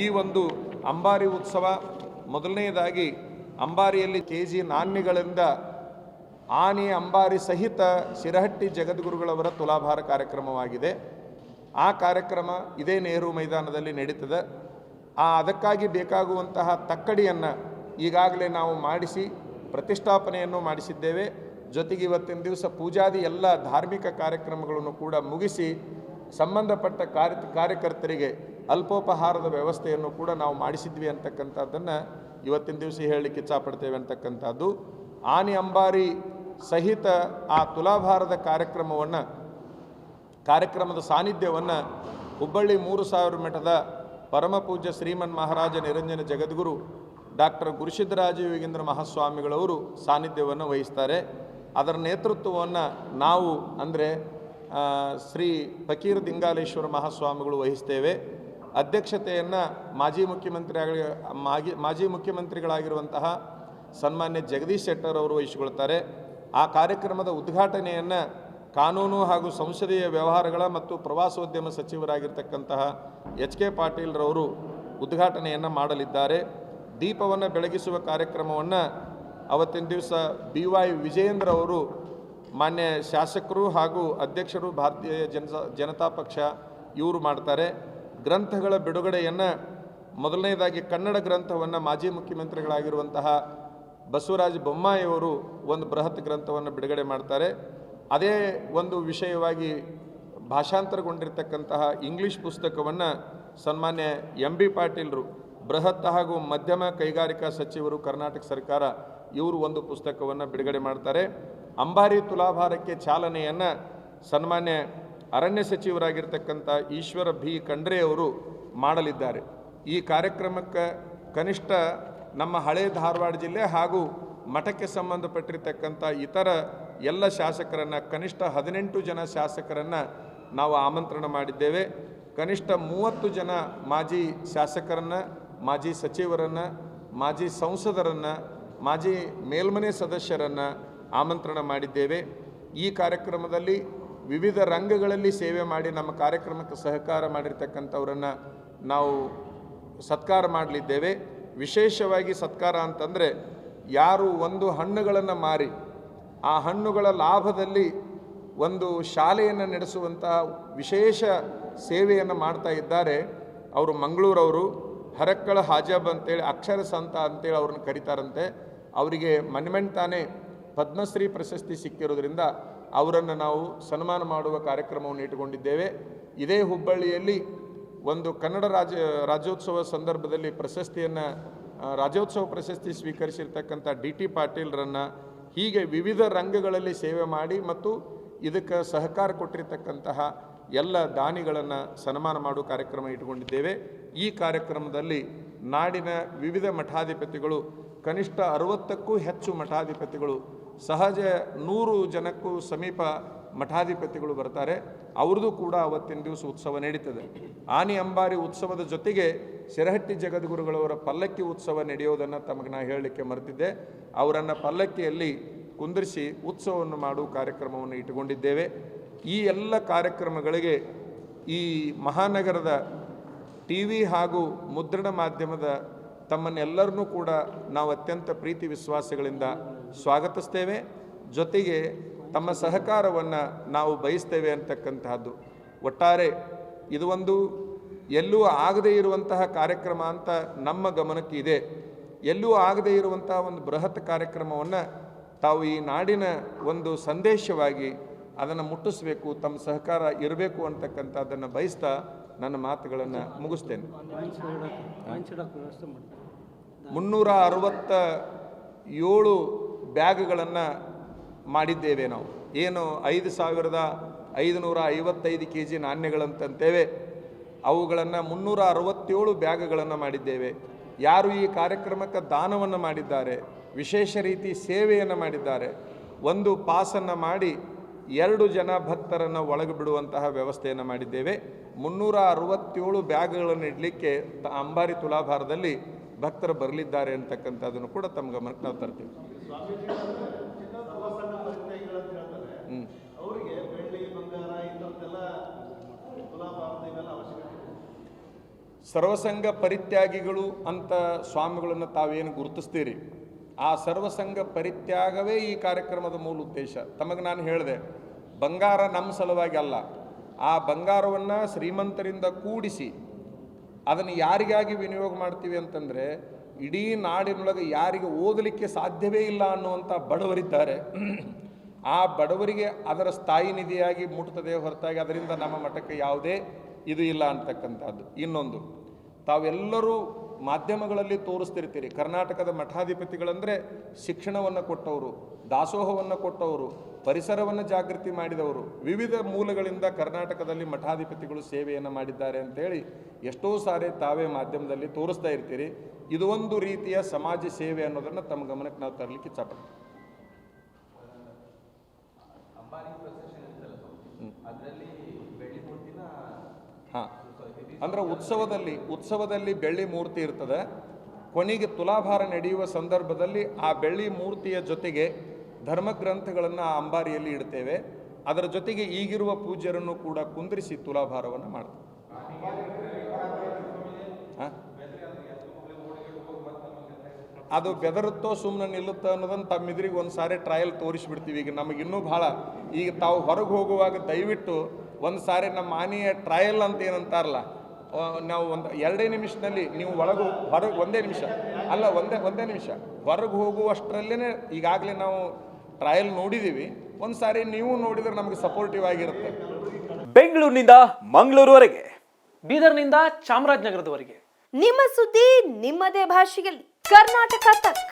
ಈ ಒಂದು ಅಂಬಾರಿ ಉತ್ಸವ ಮೊದಲನೆಯದಾಗಿ ಅಂಬಾರಿಯಲ್ಲಿ ಕೆ ಜಿ ನಾಣ್ಯಗಳಿಂದ ಆನೆ ಅಂಬಾರಿ ಸಹಿತ ಶಿರಹಟ್ಟಿ ಜಗದ್ಗುರುಗಳವರ ತುಲಾಭಾರ ಕಾರ್ಯಕ್ರಮವಾಗಿದೆ. ಆ ಕಾರ್ಯಕ್ರಮ ಇದೇ ನೆಹರು ಮೈದಾನದಲ್ಲಿ ನಡೀತದೆ. ಆ ಅದಕ್ಕಾಗಿ ಬೇಕಾಗುವಂತಹ ತಕ್ಕಡಿಯನ್ನು ಈಗಾಗಲೇ ನಾವು ಮಾಡಿಸಿ, ಪ್ರತಿಷ್ಠಾಪನೆಯನ್ನು ಮಾಡಿಸಿದ್ದೇವೆ. ಜೊತೆಗೆ ಇವತ್ತಿನ ದಿವಸ ಪೂಜಾದಿ ಎಲ್ಲ ಧಾರ್ಮಿಕ ಕಾರ್ಯಕ್ರಮಗಳನ್ನು ಕೂಡ ಮುಗಿಸಿ, ಸಂಬಂಧಪಟ್ಟ ಕಾರ್ಯ ಕಾರ್ಯಕರ್ತರಿಗೆ ಅಲ್ಪೋಪಹಾರದ ವ್ಯವಸ್ಥೆಯನ್ನು ಕೂಡ ನಾವು ಮಾಡಿಸಿದ್ವಿ ಅಂತಕ್ಕಂಥದ್ದನ್ನು ಇವತ್ತಿನ ದಿವಸ ಹೇಳಲಿಕ್ಕೆ ಇಚ್ಛಾಪಡ್ತೇವೆ ಅಂತಕ್ಕಂಥದ್ದು. ಆನೆ ಅಂಬಾರಿ ಸಹಿತ ಆ ತುಲಾಭಾರದ ಕಾರ್ಯಕ್ರಮವನ್ನು, ಕಾರ್ಯಕ್ರಮದ ಸಾನ್ನಿಧ್ಯವನ್ನು ಹುಬ್ಬಳ್ಳಿ ಮೂರು ಸಾವಿರ ಮಠದ ಪರಮಪೂಜ್ಯ ಶ್ರೀಮನ್ ಮಹಾರಾಜ ನಿರಂಜನ ಜಗದ್ಗುರು ಡಾಕ್ಟರ್ ಗುರುಸಿದ್ದರಾಜ ಯೋಗೇಂದ್ರ ಮಹಾಸ್ವಾಮಿಗಳವರು ಸಾನ್ನಿಧ್ಯವನ್ನು ವಹಿಸ್ತಾರೆ. ಅದರ ನೇತೃತ್ವವನ್ನು ನಾವು ಅಂದರೆ ಶ್ರೀ ಫಕೀರ್ ದಿಂಗಾಲೇಶ್ವರ ಮಹಾಸ್ವಾಮಿಗಳು ವಹಿಸ್ತೇವೆ. ಅಧ್ಯಕ್ಷತೆಯನ್ನು ಮಾಜಿ ಮುಖ್ಯಮಂತ್ರಿ ಮಾಜಿ ಮಾಜಿ ಮುಖ್ಯಮಂತ್ರಿಗಳಾಗಿರುವಂತಹ ಸನ್ಮಾನ್ಯ ಜಗದೀಶ್ ಶೆಟ್ಟರ್ ಅವರು ವಹಿಸಿಕೊಳ್ತಾರೆ. ಆ ಕಾರ್ಯಕ್ರಮದ ಉದ್ಘಾಟನೆಯನ್ನು ಕಾನೂನು ಹಾಗೂ ಸಂಸದೀಯ ವ್ಯವಹಾರಗಳ ಮತ್ತು ಪ್ರವಾಸೋದ್ಯಮ ಸಚಿವರಾಗಿರ್ತಕ್ಕಂತಹ ಎಚ್ ಕೆ ಪಾಟೀಲ್ರವರು ಉದ್ಘಾಟನೆಯನ್ನು ಮಾಡಲಿದ್ದಾರೆ. ದೀಪವನ್ನು ಬೆಳಗಿಸುವ ಕಾರ್ಯಕ್ರಮವನ್ನು ಅವತ್ತಿನ ದಿವಸ ಬಿ ವೈ ವಿಜಯೇಂದ್ರ ಅವರು ಮಾನ್ಯ ಶಾಸಕರು ಹಾಗೂ ಅಧ್ಯಕ್ಷರು ಭಾರತೀಯ ಜನತಾ ಜನತಾ ಪಕ್ಷ ಇವರು ಮಾಡ್ತಾರೆ. ಗ್ರಂಥಗಳ ಬಿಡುಗಡೆಯನ್ನು ಮೊದಲನೇದಾಗಿ ಕನ್ನಡ ಗ್ರಂಥವನ್ನು ಮಾಜಿ ಮುಖ್ಯಮಂತ್ರಿಗಳಾಗಿರುವಂತಹ ಬಸವರಾಜ ಬೊಮ್ಮಾಯಿಯವರು ಒಂದು ಬೃಹತ್ ಗ್ರಂಥವನ್ನು ಬಿಡುಗಡೆ ಮಾಡ್ತಾರೆ. ಅದೇ ಒಂದು ವಿಷಯವಾಗಿ ಭಾಷಾಂತರಗೊಂಡಿರ್ತಕ್ಕಂತಹ ಇಂಗ್ಲೀಷ್ ಪುಸ್ತಕವನ್ನು ಸನ್ಮಾನ್ಯ ಎಂ ಬಿ ಪಾಟೀಲ್ರು, ಬೃಹತ್ ಹಾಗೂ ಮಧ್ಯಮ ಕೈಗಾರಿಕಾ ಸಚಿವರು, ಕರ್ನಾಟಕ ಸರ್ಕಾರ ಇವರು ಒಂದು ಪುಸ್ತಕವನ್ನು ಬಿಡುಗಡೆ ಮಾಡ್ತಾರೆ. ಅಂಬಾರಿ ತುಲಾಭಾರಕ್ಕೆ ಚಾಲನೆಯನ್ನು ಸನ್ಮಾನ್ಯ ಅರಣ್ಯ ಸಚಿವರಾಗಿರ್ತಕ್ಕಂಥ ಈಶ್ವರ ಭಿ ಖಂಡ್ರೆ ಅವರು ಮಾಡಲಿದ್ದಾರೆ. ಈ ಕಾರ್ಯಕ್ರಮಕ್ಕೆ ಕನಿಷ್ಠ ನಮ್ಮ ಹಳೆ ಧಾರವಾಡ ಜಿಲ್ಲೆ ಹಾಗೂ ಮಠಕ್ಕೆ ಸಂಬಂಧಪಟ್ಟಿರ್ತಕ್ಕಂಥ ಇತರ ಎಲ್ಲ ಶಾಸಕರನ್ನು, ಕನಿಷ್ಠ ಹದಿನೆಂಟು ಜನ ಶಾಸಕರನ್ನು ನಾವು ಆಮಂತ್ರಣ ಮಾಡಿದ್ದೇವೆ. ಕನಿಷ್ಠ ಮೂವತ್ತು ಜನ ಮಾಜಿ ಶಾಸಕರನ್ನು, ಮಾಜಿ ಸಚಿವರನ್ನು, ಮಾಜಿ ಸಂಸದರನ್ನು, ಮಾಜಿ ಮೇಲ್ಮನೆ ಸದಸ್ಯರನ್ನು ಆಮಂತ್ರಣ ಮಾಡಿದ್ದೇವೆ. ಈ ಕಾರ್ಯಕ್ರಮದಲ್ಲಿ ವಿವಿಧ ರಂಗಗಳಲ್ಲಿ ಸೇವೆ ಮಾಡಿ ನಮ್ಮ ಕಾರ್ಯಕ್ರಮಕ್ಕೆ ಸಹಕಾರ ಮಾಡಿರ್ತಕ್ಕಂಥವರನ್ನು ನಾವು ಸತ್ಕಾರ ಮಾಡಲಿದ್ದೇವೆ. ವಿಶೇಷವಾಗಿ ಸತ್ಕಾರ ಅಂತಂದರೆ ಯಾರು ಒಂದು ಹಣ್ಣುಗಳನ್ನು ಮಾರಿ, ಆ ಹಣ್ಣುಗಳ ಲಾಭದಲ್ಲಿ ಒಂದು ಶಾಲೆಯನ್ನು ನಡೆಸುವಂತಹ ವಿಶೇಷ ಸೇವೆಯನ್ನು ಮಾಡ್ತಾ ಇದ್ದಾರೆ. ಅವರು ಮಂಗಳೂರವರು, ಹರಕ್ಕಳ ಹಾಜಬ್ ಅಂತೇಳಿ, ಅಕ್ಷರ ಸಂತ ಅಂತೇಳಿ ಅವ್ರನ್ನ ಕರೀತಾರಂತೆ. ಅವರಿಗೆ ಮನ್ಮೆಂಟ್ ತಾನೇ ಪದ್ಮಶ್ರೀ ಪ್ರಶಸ್ತಿ ಸಿಕ್ಕಿರೋದ್ರಿಂದ ಅವರನ್ನು ನಾವು ಸನ್ಮಾನ ಮಾಡುವ ಕಾರ್ಯಕ್ರಮವನ್ನು ಇಟ್ಟುಕೊಂಡಿದ್ದೇವೆ. ಇದೇ ಹುಬ್ಬಳ್ಳಿಯಲ್ಲಿ ಒಂದು ಕನ್ನಡ ರಾಜ, ರಾಜ್ಯೋತ್ಸವ ಸಂದರ್ಭದಲ್ಲಿ ಪ್ರಶಸ್ತಿಯನ್ನು ರಾಜ್ಯೋತ್ಸವ ಪ್ರಶಸ್ತಿ ಸ್ವೀಕರಿಸಿರ್ತಕ್ಕಂಥ ಡಿ ಟಿ ಪಾಟೀಲ್ರನ್ನು ಹೀಗೆ ವಿವಿಧ ರಂಗಗಳಲ್ಲಿ ಸೇವೆ ಮಾಡಿ ಮತ್ತು ಇದಕ್ಕೆ ಸಹಕಾರ ಕೊಟ್ಟಿರ್ತಕ್ಕಂತಹ ಎಲ್ಲ ದಾನಿಗಳನ್ನು ಸನ್ಮಾನ ಮಾಡುವ ಕಾರ್ಯಕ್ರಮ ಇಟ್ಟುಕೊಂಡಿದ್ದೇವೆ. ಈ ಕಾರ್ಯಕ್ರಮದಲ್ಲಿ ನಾಡಿನ ವಿವಿಧ ಮಠಾಧಿಪತಿಗಳು, ಕನಿಷ್ಠ ಅರವತ್ತಕ್ಕೂ ಹೆಚ್ಚು ಮಠಾಧಿಪತಿಗಳು ಸಹಜ ನೂರು ಜನಕ್ಕೂ ಸಮೀಪ ಮಠಾಧಿಪತಿಗಳು ಬರ್ತಾರೆ. ಅವ್ರದ್ದು ಕೂಡ ಅವತ್ತಿನ ದಿವಸ ಉತ್ಸವ ನಡೀತದೆ. ಆನಿ ಅಂಬಾರಿ ಉತ್ಸವದ ಜೊತೆಗೆ ಶಿರಹಟ್ಟಿ ಜಗದ್ಗುರುಗಳವರ ಪಲ್ಲಕ್ಕಿ ಉತ್ಸವ ನಡೆಯೋದನ್ನು ತಮಗೆ ನಾ ಹೇಳಲಿಕ್ಕೆ ಮರೆತಿದ್ದೆ. ಅವರನ್ನು ಪಲ್ಲಕ್ಕಿಯಲ್ಲಿ ಕುಂದಿರಿಸಿ ಉತ್ಸವವನ್ನು ಮಾಡುವ ಕಾರ್ಯಕ್ರಮವನ್ನು ಇಟ್ಟುಕೊಂಡಿದ್ದೇವೆ. ಈ ಎಲ್ಲ ಕಾರ್ಯಕ್ರಮಗಳಿಗೆ ಈ ಮಹಾನಗರದ ಟಿ ವಿ ಹಾಗೂ ಮುದ್ರಣ ಮಾಧ್ಯಮದ ತಮ್ಮನ್ನೆಲ್ಲರನ್ನೂ ಕೂಡ ನಾವು ಅತ್ಯಂತ ಪ್ರೀತಿ ವಿಶ್ವಾಸಗಳಿಂದ ಸ್ವಾಗತಿಸ್ತೇವೆ. ಜೊತೆಗೆ ತಮ್ಮ ಸಹಕಾರವನ್ನು ನಾವು ಬಯಸ್ತೇವೆ ಅಂತಕ್ಕಂತಹದ್ದು. ಒಟ್ಟಾರೆ ಇದು ಒಂದು ಎಲ್ಲೂ ಆಗದೇ ಇರುವಂತಹ ಕಾರ್ಯಕ್ರಮ ಅಂತ ನಮ್ಮ ಗಮನಕ್ಕೆ ಇದೆ. ಎಲ್ಲೂ ಆಗದೇ ಇರುವಂತಹ ಒಂದು ಬೃಹತ್ ಕಾರ್ಯಕ್ರಮವನ್ನು ತಾವು ಈ ನಾಡಿನ ಒಂದು ಸಂದೇಶವಾಗಿ ಅದನ್ನು ಮುಟ್ಟಿಸಬೇಕು, ತಮ್ಮ ಸಹಕಾರ ಇರಬೇಕು ಅಂತಕ್ಕಂಥದ್ದನ್ನು ಬಯಸ್ತಾ ನನ್ನ ಮಾತುಗಳನ್ನು ಮುಗಿಸ್ತೇನೆ. ಮುನ್ನೂರ ಅರವತ್ತ ಏಳು ಬ್ಯಾಗ್ಗಳನ್ನು ಮಾಡಿದ್ದೇವೆ ನಾವು. ಏನು ಐದು ಸಾವಿರದ ಐದುನೂರ ಐವತ್ತೈದು ಕೆ ಜಿ ನಾಣ್ಯಗಳಂತಂತೇವೆ. ಅವುಗಳನ್ನು ಮುನ್ನೂರ ಅರವತ್ತೇಳು ಬ್ಯಾಗ್ಗಳನ್ನು ಮಾಡಿದ್ದೇವೆ. ಯಾರು ಈ ಕಾರ್ಯಕ್ರಮಕ್ಕೆ ದಾನವನ್ನು ಮಾಡಿದ್ದಾರೆ ವಿಶೇಷ ರೀತಿ ಸೇವೆಯನ್ನು ಮಾಡಿದ್ದಾರೆ ಒಂದು ಪಾಸನ್ನು ಮಾಡಿ ಎರಡು ಜನ ಭಕ್ತರನ್ನು ಒಳಗೆ ಬಿಡುವಂತಹ ವ್ಯವಸ್ಥೆಯನ್ನು ಮಾಡಿದ್ದೇವೆ. ಮುನ್ನೂರ ಅರವತ್ತೇಳು ಬ್ಯಾಗ್ಗಳನ್ನು ಇಡಲಿಕ್ಕೆ ತ ಅಂಬಾರಿ ತುಲಾಭಾರದಲ್ಲಿ ಭಕ್ತರು ಬರಲಿದ್ದಾರೆ ಅಂತಕ್ಕಂಥದ್ದನ್ನು ಕೂಡ ತಮ್ಮ ಗಮನಕ್ಕೆ ನಾವು ತರ್ತೀವಿ. ಸರ್ವಸಂಘ ಸರ್ವಸಂಗ ಪರಿತ್ಯಾಗಿಗಳು ಅಂತ ಸ್ವಾಮಿಗಳನ್ನು ತಾವೇನು ಗುರುತಿಸ್ತೀರಿ? ಆ ಸರ್ವಸಂಗ ಪರಿತ್ಯಾಗವೇ ಈ ಕಾರ್ಯಕ್ರಮದ ಮೂಲ ಉದ್ದೇಶ. ತಮಗೆ ನಾನು ಹೇಳಿದೆ, ಬಂಗಾರ ನಮ್ಮ ಸಲುವಾಗಿ ಅಲ್ಲ. ಆ ಬಂಗಾರವನ್ನು ಶ್ರೀಮಂತರಿಂದ ಕೂಡಿಸಿ ಅದನ್ನು ಯಾರಿಗಾಗಿ ವಿನಿಯೋಗ ಮಾಡ್ತೀವಿ ಅಂತಂದರೆ, ಇಡೀ ನಾಡಿನೊಳಗೆ ಯಾರಿಗೆ ಓದಲಿಕ್ಕೆ ಸಾಧ್ಯವೇ ಇಲ್ಲ ಅನ್ನುವಂಥ ಬಡವರಿದ್ದಾರೆ. ಆ ಬಡವರಿಗೆ ಅದರ ಸ್ಥಾಯಿ ನಿಧಿಯಾಗಿ ಮುಟ್ತದೆ ಹೊರತಾಗಿ ಅದರಿಂದ ನಮ್ಮ ಮಠಕ್ಕೆ ಯಾವುದೇ ಇದು ಇಲ್ಲ ಅಂತಕ್ಕಂಥದ್ದು. ಇನ್ನೊಂದು, ತಾವೆಲ್ಲರೂ ಮಾಧ್ಯಮಗಳಲ್ಲಿ ತೋರಿಸ್ತಿರ್ತೀರಿ. ಕರ್ನಾಟಕದ ಮಠಾಧಿಪತಿಗಳಂದರೆ ಶಿಕ್ಷಣವನ್ನು ಕೊಟ್ಟವರು ದಾಸೋಹವನ್ನು ಕೊಟ್ಟವರು ಪರಿಸರವನ್ನು ಜಾಗೃತಿ ಮಾಡಿದವರು. ವಿವಿಧ ಮೂಲಗಳಿಂದ ಕರ್ನಾಟಕದಲ್ಲಿ ಮಠಾಧಿಪತಿಗಳು ಸೇವೆಯನ್ನು ಮಾಡಿದ್ದಾರೆ ಅಂತೇಳಿ ಎಷ್ಟೋ ಸಾರಿ ತಾವೇ ಮಾಧ್ಯಮದಲ್ಲಿ ತೋರಿಸ್ತಾ ಇರ್ತೀರಿ. ಇದು ಒಂದು ರೀತಿಯ ಸಮಾಜ ಸೇವೆ ಅನ್ನೋದನ್ನು ತಮ್ಮ ಗಮನಕ್ಕೆ ನಾವು ತರಲಿಕ್ಕೆ ಇಚ್ಛಪಡ್ತೀವಿ. ಹಾಂ. ಅಂದ್ರೆ ಉತ್ಸವದಲ್ಲಿ ಉತ್ಸವದಲ್ಲಿ ಬೆಳ್ಳಿ ಮೂರ್ತಿ ಇರ್ತದೆ. ಕೊನೆಗೆ ತುಲಾಭಾರ ನಡೆಯುವ ಸಂದರ್ಭದಲ್ಲಿ ಆ ಬೆಳ್ಳಿ ಮೂರ್ತಿಯ ಜೊತೆಗೆ ಧರ್ಮಗ್ರಂಥಗಳನ್ನು ಆ ಅಂಬಾರಿಯಲ್ಲಿ ಇಡ್ತೇವೆ. ಅದರ ಜೊತೆಗೆ ಈಗಿರುವ ಪೂಜ್ಯರನ್ನು ಕೂಡ ಕುಂದ್ರಿಸಿ ತುಲಾಭಾರವನ್ನು ಮಾಡ್ತೇವೆ. ಅದು ಬೆದರುತ್ತೋ ಸುಮ್ಮನೆ ನಿಲ್ಲುತ್ತೋ ಅನ್ನೋದನ್ನು ತಮ್ಮಿದ್ರಿಗೆ ಒಂದು ಸಾರಿ ಟ್ರಯಲ್ ತೋರಿಸ್ಬಿಡ್ತೀವಿ. ಈಗ ನಮಗಿನ್ನೂ ಭಾಳ, ಈಗ ತಾವು ಹೊರಗೆ ಹೋಗುವಾಗ ದಯವಿಟ್ಟು ಒಂದು ಸಾರಿ ನಮ್ಮ ಆನೆಯ ಟ್ರಯಲ್ ಅಂತ ಏನಂತಾರಲ್ಲ ನಾವು ಒಂದು ಎರಡೇ ನಿಮಿಷದಲ್ಲಿ ನೀವು ಒಳಗೆ ಹೊರಗೆ ಒಂದೇ ನಿಮಿಷ. ಅಲ್ಲ ಒಂದೇ ಒಂದೇ ನಿಮಿಷ. ಹೊರಗೆ ಹೋಗುವಷ್ಟರಲ್ಲೇ ಈಗಾಗಲೇ ನಾವು ಟ್ರಯಲ್ ನೋಡಿದ್ದೀವಿ ಒಂದು ಸಾರಿ ನೀವು ನೋಡಿದ್ರೆ ನಮಗೆ ಸಪೋರ್ಟಿವ್ ಆಗಿರುತ್ತೆ. ಬೆಂಗಳೂರಿನಿಂದ ಮಂಗಳೂರುವರೆಗೆ. ಬೀದರ್ನಿಂದ ಚಾಮರಾಜನಗರದವರೆಗೆ. ನಿಮ್ಮ ಸುದ್ದಿ ನಿಮ್ಮದೇ ಭಾಷೆಯಲ್ಲಿ. ಕರ್ನಾಟಕ ತಕ್.